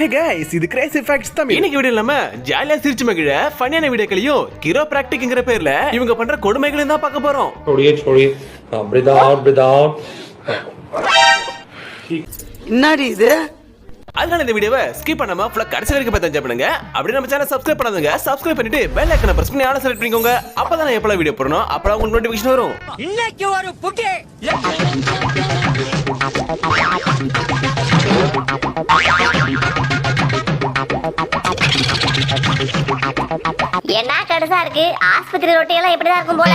Hey guys இது Crazy facts Tamil இன்னைக்கு video இல்லாம ஜாலியா சிரிச்சு மகிழ ஃபன்னியான வீடியோக்களையும் கிரோ பிராக்டிக்ங்கிற பேர்ல இவங்க பண்ற கொடுமைகளையும் தான் பார்க்க போறோம் छोड़िए छोड़िए हाँ ब्रीद आउट ब्रीद आउट என்னடி இது அதனால இந்த வீடியோவை ஸ்கிப் பண்ணாம ஃபுல்லா கடைசி வரைக்கும் பார்த்து என்ஜாய் பண்ணுங்க அப்படி நம்ம சேனல் சப்ஸ்கிரைப் பண்ணாதுங்க சப்ஸ்கிரைப் பண்ணிட்டு பெல் ஐக்கனை பிரஸ் பண்ணி ஆன செலக்ட் பண்ணிக்கோங்க அப்பதான் நான் எப்பலாம் வீடியோ போடணும் அப்பதான் உங்களுக்கு நோட்டிஃபிகேஷன் வரும் இன்னைக்கு ஒரு புட்டி என்ன கடுசா இருக்கு? ஆஸ்பத்திரி ரொட்டியெல்லாம் இப்படிதான் இருக்கும் போல.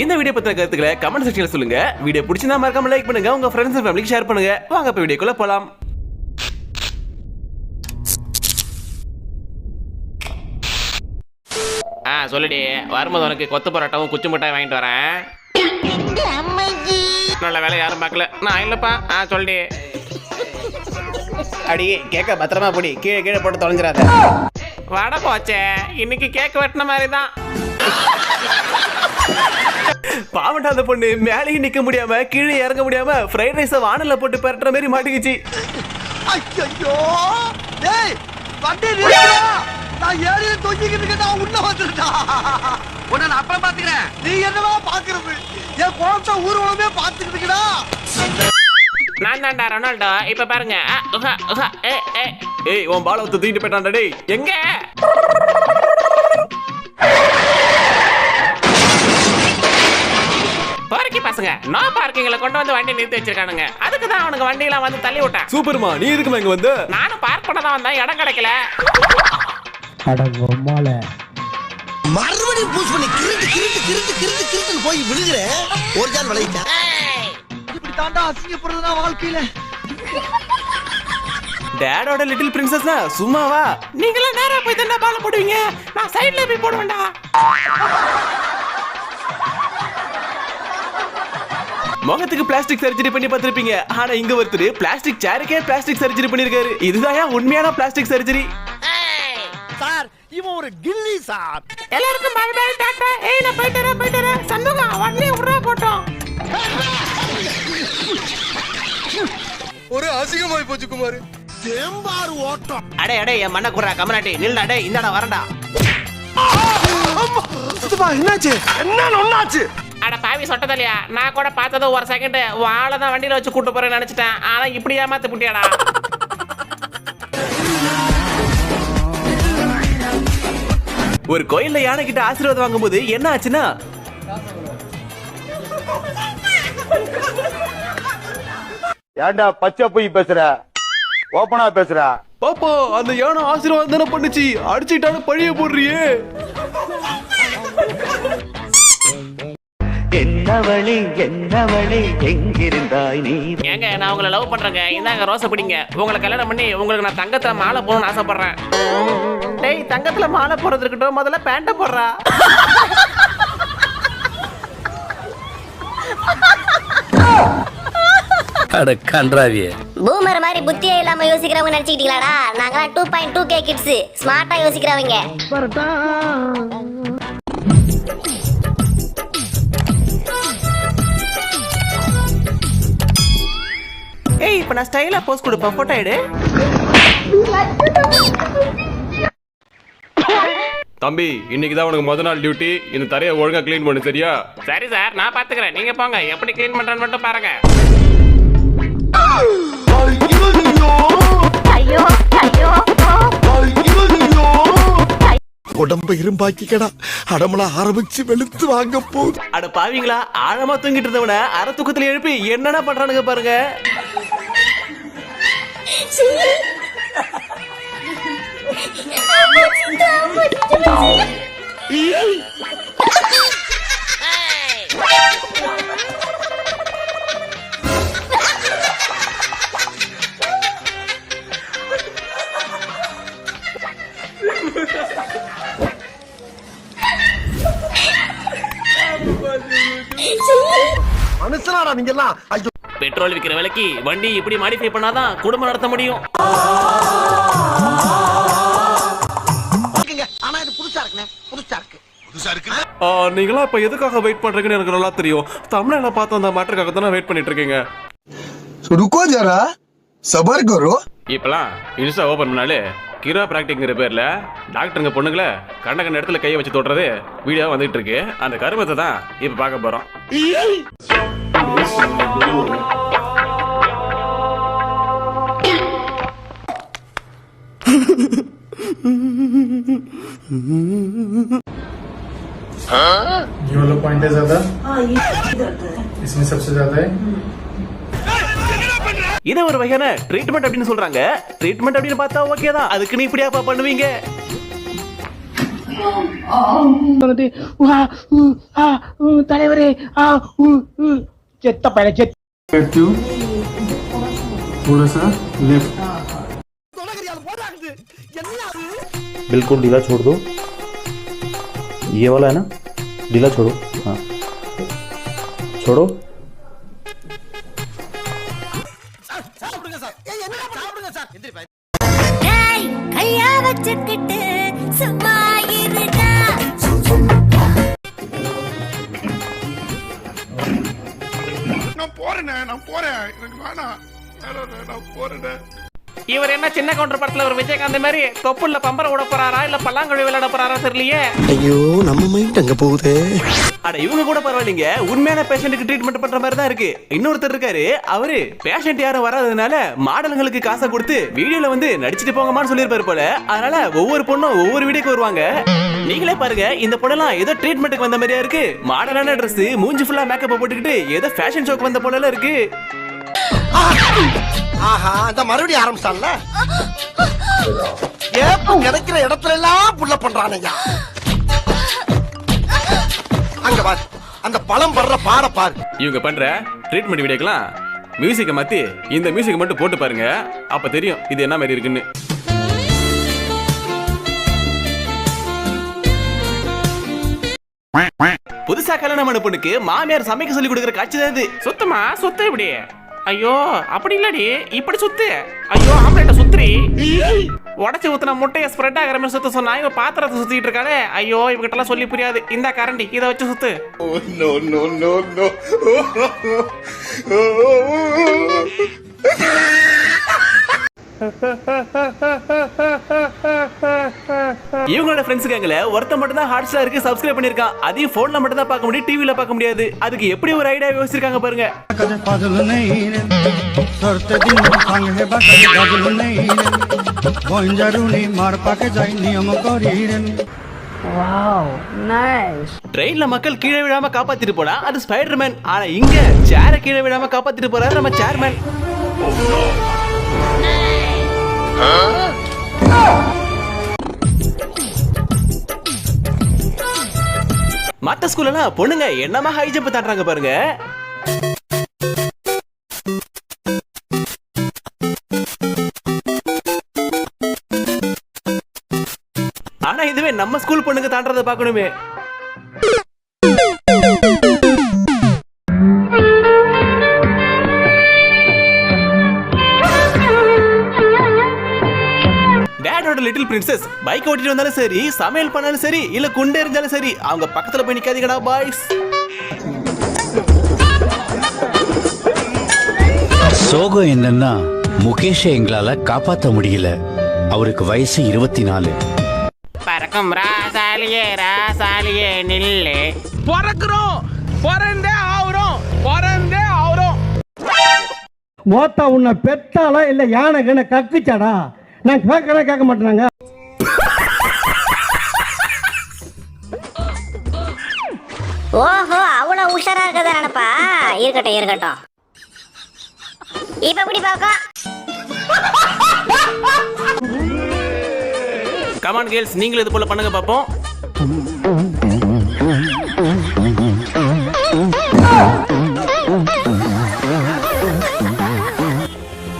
இந்த வீடியோ பத்தின கருத்துக்களை கமெண்ட் செக்ஷன்ல சொல்லுங்க. வீடியோ பிடிச்சிருந்தா மறக்காம லைக் பண்ணுங்க. உங்க ஃப்ரெண்ட்ஸ் அண்ட் ஃபேமிலிக்கு ஷேர் பண்ணுங்க. வாங்க இப்ப வீடியோக்குள்ள போலாம். ஆ சொல்லுடி. வரும்போது உனக்கு கொத்து பரோட்டாவும் குச்சி மிட்டாய் வாங்கிட்டு வரேன். நல்ல வேலை யாரும் பார்க்கல. நான் இல்லப்பா ஆ சொல்லுடி அடி கேக்க பத்திரமா போடி. கீழே கீழே போட்டு தொலைஞ்சிடாத. வடை போச்சே. இன்னைக்கு கேக் வெட்டின மாதிரி தான் பாவண்டா அந்த பொண்ணு மேலேயும் நிக்க முடியாம கீழே இறங்க முடியாம ஃப்ரைட் ரைஸ வானல்ல போட்டு பரட்டுற மாதிரி மாட்டிக்கிச்சு. ஐயோ டேய் வண்டி நிறுத்துடா நான் ஏறிய தொங்கிக்கிட்டு இருக்கேன் நான் உள்ள வந்துட்டா உன்னை நான் அப்புறம் பாத்துக்கிறேன் நீ என்னவா பாக்குறது என் குழந்தை ஊர்வலமே பாத்துக்கிட்டு இருக்கடா நான் தான்டா ரொனால்டோ இப்ப பாருங்க. ஏய் உன் பால ஒத்து தூக்கிட்டு போயிட்டான்டா டேய். எங்க? பொறுக்கி பசங்க நோ பார்க்கிங்ல கொண்டு வந்து வண்டி நிறுத்தி வச்சிருக்கானுங்க. அதுக்கு தான் அவனுக்கு வண்டியெல்லாம் வந்து தள்ளி விட்டான். சூப்பர்மா நீ இருக்குமா இங்க வந்து? நானும் பார்க் பண்ண தான் வந்தேன் இடம் கிடைக்கல. மறுபடியும் பூஸ் பண்ணி கிருட்டு கிருட்டு கிருட்டு கிருட்டு கிருட்டுன்னு போய் விழுகிற ஒரு ஜான் விளையிட்டா இப்படி தாண்டா அசிங்கப்படுறதுனா வாழ்க்கையில. டேடோட லிட்டில் பிரின்சஸ்னா சும்மாவா? நீங்களும் நேரா போய் தானே பால் போடுவீங்க. நான் சைடுல போய் போடுவேன்டா. முகத்துக்கு பிளாஸ்டிக் சர்ஜரி பண்ணி பார்த்திருப்பீங்க. ஆனா இங்க ஒருத்தர் பிளாஸ்டிக் சேருக்கே பிளாஸ்டிக் சர்ஜரி பண்ணிருக்காரு. இதுதான் ஏன் உண்மையான பிளாஸ்டிக் சர்ஜரி சார் இவன் ஒரு கில்லி சார். எல்லாருக்கும் பாய் பாய் டாட்டா ஏய் நான் போயிட்டு வரேன் போயிட்டு வரேன். சண்முகம் உடனே விட்றா போட்டோம். ஒரு அசிங்கமாய் போச்சு குமார். தேம்பாறு ஓட்டம். அடே அடே என் மண்ண குறா கமனாட்டி நில்டா டே இந்தடா வரடா என்னாச்சு? என்ன ஒண்ணாச்சு? அட பாவி சொட்டதலையா. நான் கூட பார்த்தது ஒரு செகண்ட் வாழை தான் வண்டியில வச்சு கூட்டு போறேன்னு நினைச்சிட்டேன். ஆனா இப்படி ஏமாத்து புட்டியாடா. ஒரு கோயில்ல யானை கிட்ட ஆசீர்வாதம் வாங்கும்போது என்ன ஆச்சுன்னா? ஏன்டா பச்சை போய் பேசுற? ஓப்பனா பேசுற? பாப்பா அந்த யானை ஆசீர்வாதம் தானே பண்ணுச்சு? அடிச்சுட்டானு பழிய போடுறியே. என்னவளே என்னவளே எங்கிருந்தாய் நீ? ஏங்க நான் உங்களை லவ் பண்றேங்க. இந்தாங்க ரோசை பிடிங்க. உங்களை கல்யாணம் பண்ணி உங்களுக்கு நான் தங்கத்துல மாலை போடணும்னு ஆசைப்படுறேன். டேய் தங்கத்துல மாலை போடுறது இருக்கட்டும். முதல்ல பேண்ட்டை போடுறா. அட கன்றாவியே. பூமர் மாதிரி புத்தியே இல்லாம யோசிக்கிறவங்க நினைச்சுக்கிட்டீங்களாடா? நாங்களாம் two point two K kids ஸ்மார்ட்டா யோசிக்கிறவங்க. ஏய் இப்போ நான் ஸ்டைலா போஸ்ட் கொடுப்பேன். போட்டோ எடு. தம்பி இன்னைக்கு தான் உனக்கு முத நாள் டியூட்டி இந்த தரையை ஒழுங்கா க்ளீன் பண்ணு சரியா? சரி சார் நான் பாத்துக்கிறேன். நீங்க போங்க. எப்படி க்ளீன் பண்றேன்னு மட்டும் பாருங்க. உடம்ப இரும்பாக்கிக்கடா. அடமலா ஆரம்பிச்சு வெளுத்து வாங்க போகுது அட பாவீங்களா ஆழமா தூங்கிட்டு இருந்தவன அரை தூக்கத்துல எழுப்பி என்னென்ன பண்றானுங்க பாருங்க. மனுஷனாடா நீங்க எல்லாம் ஐயோ. பெட்ரோல் விற்கிற விலைக்கு வண்டி இப்படி மாடிஃபை பண்ணாதான் குடும்பம் நடத்த முடியும். எல்லாமே புதுசா நீங்களா இப்ப எதுக்காக வெயிட் பண்றீங்கன்னு எனக்கு நல்லா தெரியும். தமிழ்ல பார்த்து அந்த மேட்டருக்காக தானே வெயிட் பண்ணிட்டு இருக்கீங்க. ருக்கோ ஜரா? சபர் கரோ இப்பலாம் இன்ஸ்டா ஓபன் பண்ணாலே கிரோ பிராக்டிக்ங்கிற பேர்ல டாக்டருங்க பொண்ணுங்களை கண்ட கண்ட இடத்துல கையை வச்சு தொடுறது வீடியோ வந்துகிட்டு இருக்கு. அந்த கருமத்தை தான் இப்போ பார்க்க போறோம். Ha ha ha. ये वाला पॉइंट है ज्यादा इसमें सबसे ज्यादा है இதை ஒரு வகையான ட்ரீட்மெண்ட் அப்படின்னு சொல்றாங்க ட்ரீட்மெண்ட் அப்படின்னு பார்த்தா ஓகே தான் அதுக்கு நீ இப்படியாப்பா பண்ணுவீங்க வந்துட்டு உஹா, உ, ஆ, உ, தலைவரே ஆ, உ, உ. செத்த பையல செத்த लेफ्ट टू थोड़ा सा लेफ्ट बिल्कुल ढीला छोड़ दो ये वाला है ना ढीला छोड़ो हाँ छोड़ो கையா வச்சுக்கிட்டு சும்மா இருடா இவர் என்ன சின்ன கவுண்டர் படத்துல ஒரு விஜயகாந்த் மாதிரி தொப்புள்ள பம்பர விட போறாரா? இல்ல பல்லாங்குழி விளையாட போறாரா தெரியலையே. ஐயோ நம்ம மைண்ட் அங்க போகுது? அட இவங்க கூட பரவாயில்லைங்க. உண்மையான பேஷண்ட்டுக்கு ட்ரீட்மெண்ட் பண்ற மாதிரி தான் இருக்கு. இன்னொருத்தர் இருக்காரு. அவரு பேஷண்ட் யாரும் வராததுனால மாடலுங்களுக்கு காசை கொடுத்து வீடியோல வந்து நடிச்சிட்டு போங்கம்மான்னு சொல்லியிருப்பாரு போல. அதனால ஒவ்வொரு பொண்ணும் ஒவ்வொரு வீடியோக்கு வருவாங்க. நீங்களே பாருங்க இந்த பொண்ணெல்லாம் ஏதோ ட்ரீட்மெண்ட்டுக்கு வந்த மாதிரியா இருக்கு. மாடலான Dress மூஞ்சி ஃபுல்லா மேக்கப் போட்டுக்கிட்டு ஏதோ ஃபேஷன் ஷோக்கு வந்த போல இருக்கு. ஆஹா. அந்த மறுபடியும் ஆரம்பிச்சான்ல? ஏப்பம் கிடைக்கிற இடத்துல எல்லாம் புள்ள பண்றானையா அங்க பாரு அந்த பழம் படுற பாட பாரு. இவங்க பண்ற ட்ரீட்மெண்ட் வீடியோக்கெல்லாம் மியூசிக்கை மாத்தி இந்த மியூசிக் மட்டும் போட்டு பாருங்க. அப்ப தெரியும் இது என்ன மாதிரி இருக்குன்னு. புதுசா கல்யாணம் பண்ண பொண்ணுக்கு மாமியார் சமைக்க சொல்லி கொடுக்குற காட்சி தான் இது. சுத்தமா சுத்து இப்படி. ஐயோ அப்படி இல்லடி. இப்படி சுத்து. ஐயோ ஆம்லெட்ட சுத்துறி உடச்சி ஊத்துன முட்டைய ஸ்ப்ரெட் ஆகிற மாதிரி சுத்த சொன்னா இவன் பாத்திரத்தை சுத்திட்டு இருக்காளே. ஐயோ இவகிட்ட எல்லாம் சொல்லி புரியாது. இந்த கரண்டி இதை வச்சு சுத்து. Oh, இவங்களோட ஃப்ரெண்ட்ஸ் கேங்கல ஒருத்த மட்டும் தான் ஹாட் ஸ்டாருக்கு சப்ஸ்கிரைப் பண்ணிருக்கான் அதையும் போன்ல மட்டும் தான் பார்க்க முடியும் டிவில பார்க்க முடியாது. அதுக்கு எப்படி ஒரு ஐடியா யோசிச்சிருக்காங்க பாருங்க. ட்ரெயின்ல மக்கள் கீழே விழாம காப்பாத்திட்டு போனா அது ஸ்பைடர்மேன் ஆனா இங்க சேர கீழே விழாம காப்பாத்திட்டு போறாரு நம்ம சேர்மேன் மற்ற ஸ்கூல்லாம் பொண்ணுங்க என்னமா ஹை ஜம்ப் தாண்டுறாங்க பாருங்க. ஆனா இதுவே நம்ம ஸ்கூல் பொண்ணுங்க தாண்டறத பார்க்கணுமே. டேடோட லிட்டில் பிரின்சஸ் பைக் ஓட்டிட்டு வந்தாலும் சரி சமையல் பண்ணாலும் சரி இல்ல குண்டு எறிஞ்சாலும் சரி அவங்க பக்கத்துல போய் நிக்காதீங்கடா பாய்ஸ் சோகம் என்னன்னா முகேஷை எங்களால காப்பாத்த முடியல. அவருக்கு வயசு இருபத்தி நாலு பறக்கும் ராசாலியே ராசாலியே நில்லு. பிறக்கிறோம். பிறந்தே ஆகுறோம் பிறந்தே ஆகுறோம் மோத்தா உன்னை பெத்தாளா இல்ல யானை கண்ண கக்குச்சாடா? நான் கேட்கறேன் கேட்க மாட்டேனாங்க. ஓஹோ அவ்வளவு உஷாரா இருக்கதா நினைப்பா? இருக்கட்டும் இருக்கட்டும். இப்ப எப்படி பார்க்க. கமான் கேர்ள்ஸ் நீங்களும் இது போல பண்ணுங்க பாப்போம்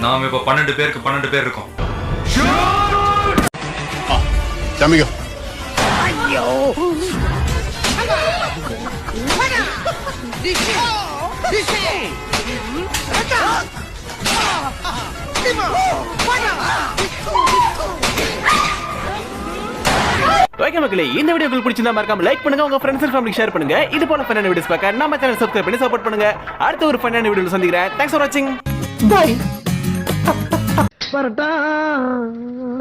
நாம இப்ப பன்னெண்டு பேருக்கு பன்னெண்டு பேர் இருக்கோம். தம்பிங்க ஓகே மக்களே இந்த வீடியோ உங்களுக்கு பிடிச்சிருந்தா மறக்காம லைக் பண்ணுங்க உங்க ஃப்ரெண்ட்ஸ் அண்ட் ஃபேமிலி ஷேர் பண்ணுங்க. இது போல ஃபன்னான வீடியோஸ் பார்க்க நம்ம சேனல் சப்ஸ்கிரைப் பண்ணி சப்போர்ட் பண்ணுங்க. அடுத்த ஒரு ஃபன்னான வீடியோல சந்திக்கிறேன். தேங்க்ஸ் ஃபார் வாட்சிங் despertar